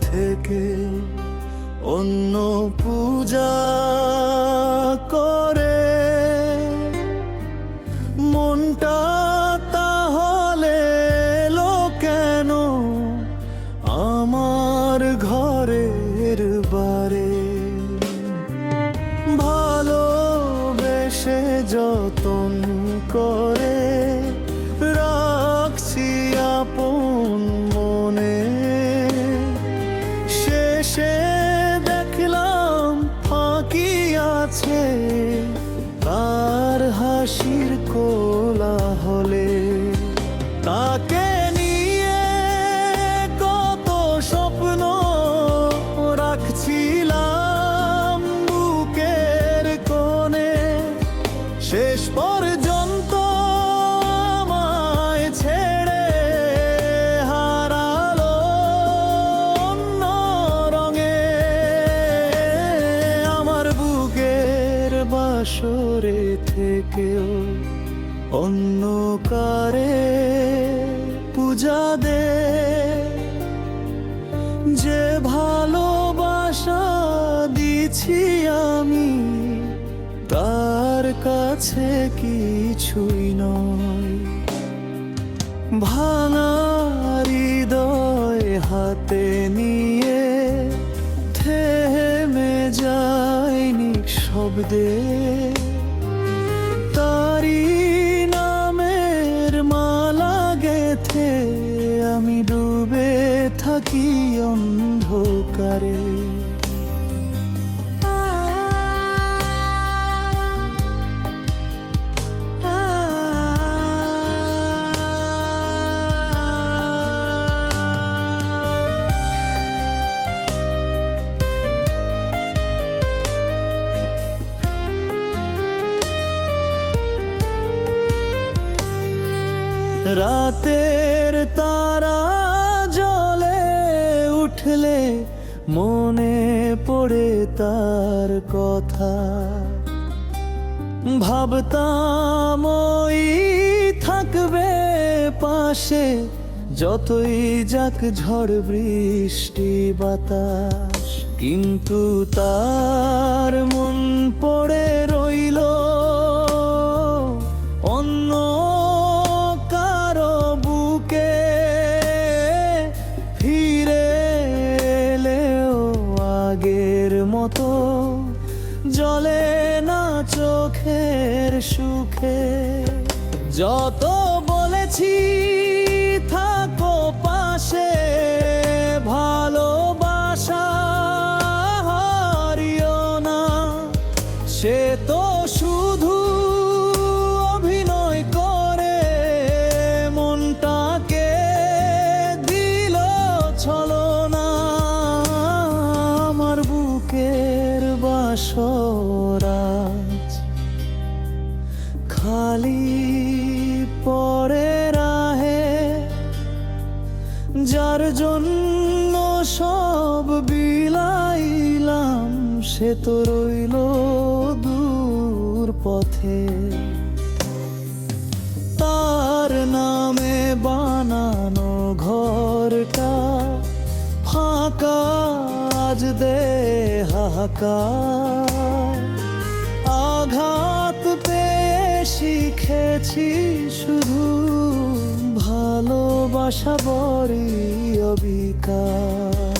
থেকে অন্য পূজা করে। মনটা তাহলে এলো কেন? আমার ঘরের বারে। ভালোবেসে যতন করে থেকেও। অন্য কারে পূজা দে। যে ভালোবাসা দিছি আমি, তার কাছে কিছুই নয়। ভাঙা হৃদয় হাতে নিয়ে থেমে যায়নি শব্দে থাকি অন্ধকারে। রাতের উঠলে মনে পড়ে তার কথা। ভাবতাম ওই থাকবে পাশে, যতই যাক ঝড় বৃষ্টি বাতাস। কিন্তু তার মন পড়ে জলে না চোখের সুখে। যত বলেছি থাকো যার জন্য সব বিলাইলাম, সে তো রইল দূর পথে। তার নামে বানানো ঘরটা ফাঁকা, আজ দে হাহাকার। শিখেছি শুধু ভালোবাসা বড়ি অবিকার।